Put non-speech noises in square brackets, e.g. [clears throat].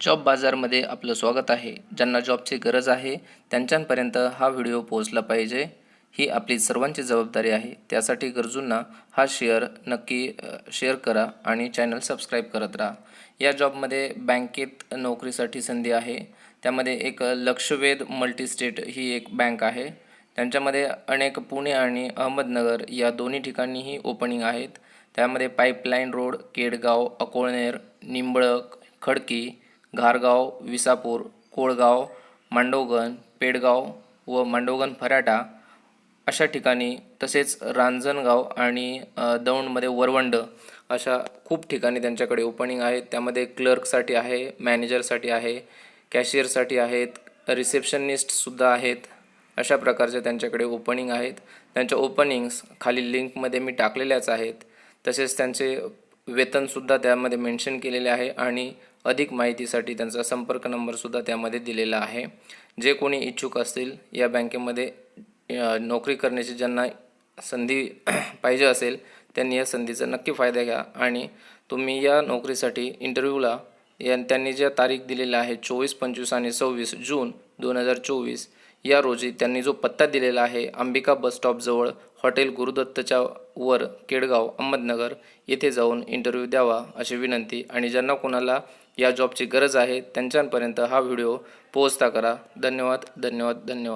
Job बाजारमध्ये आपलं स्वागत आहे. ज्यांना जॉबची गरज आहे त्यांच्यापर्यंत हा व्हिडिओ पोहोचला पाहिजे. ही आपली सर्वांची जबाबदारी आहे. त्यासाठी गरजूंना हा शेअर नक्की शेअर करा आणि चॅनल सबस्क्राईब करत राहा. या जॉबमध्ये बँकेत नोकरीसाठी संधी आहे. त्यामध्ये एक लक्षवेध मल्टीस्टेट ही एक बँक आहे. त्यांच्यामध्ये अनेक पुणे आणि अहमदनगर या दोन्ही ठिकाणीही ओपनिंग आहेत. त्यामध्ये पाईपलाईन रोड केडगाव अकोळनेर निंबळक खडकी घारगाव विसापूर कोळगाव मांडवगण पेडगाव व मांडवगण फराटा अशा ठिकाणी तसेच रांजणगाव आणि दौंडमध्ये वरवंड अशा खूप ठिकाणी त्यांच्याकडे ओपनिंग आहेत. त्यामध्ये क्लर्कसाठी आहे मॅनेजरसाठी आहे कॅशियरसाठी आहेत रिसेप्शनिस्टसुद्धा आहेत. अशा प्रकारचे त्यांच्याकडे ओपनिंग आहेत. त्यांच्या ओपनिंग्स खाली लिंकमध्ये मी टाकलेल्याच आहेत. तसेच त्यांचे वेतनसुद्धा त्यामध्ये मेन्शन केलेले आहे आणि अधिक माहितीसाठी त्यांचा संपर्क नंबरसुद्धा त्यामध्ये दिलेला आहे. जे कोणी इच्छुक असतील या बँकेमध्ये नोकरी करण्याची ज्यांना संधी [clears throat] पाहिजे असेल त्यांनी या संधीचा नक्की फायदा घ्या आणि तुम्ही या नोकरीसाठी इंटरव्ह्यूला या त्यांनी ज्या तारीख दिलेल्या आहे चोवीस पंचवीस आणि सव्वीस जून दोन हजार चोवीस या रोजी त्यांनी जो पत्ता दिलेला आहे अंबिका बस स्टॉपजवळ हॉटेल गुरुदत्तच्या वर केडगाव अहमदनगर येथे जाऊन इंटरव्ह्यू द्यावा अशी विनंती आणि ज्यांना कोणाला या जॉबची गरज आहे. त्यांच्यापर्यंत हा व्हिडिओ पोहोचता करा. धन्यवाद धन्यवाद धन्यवाद.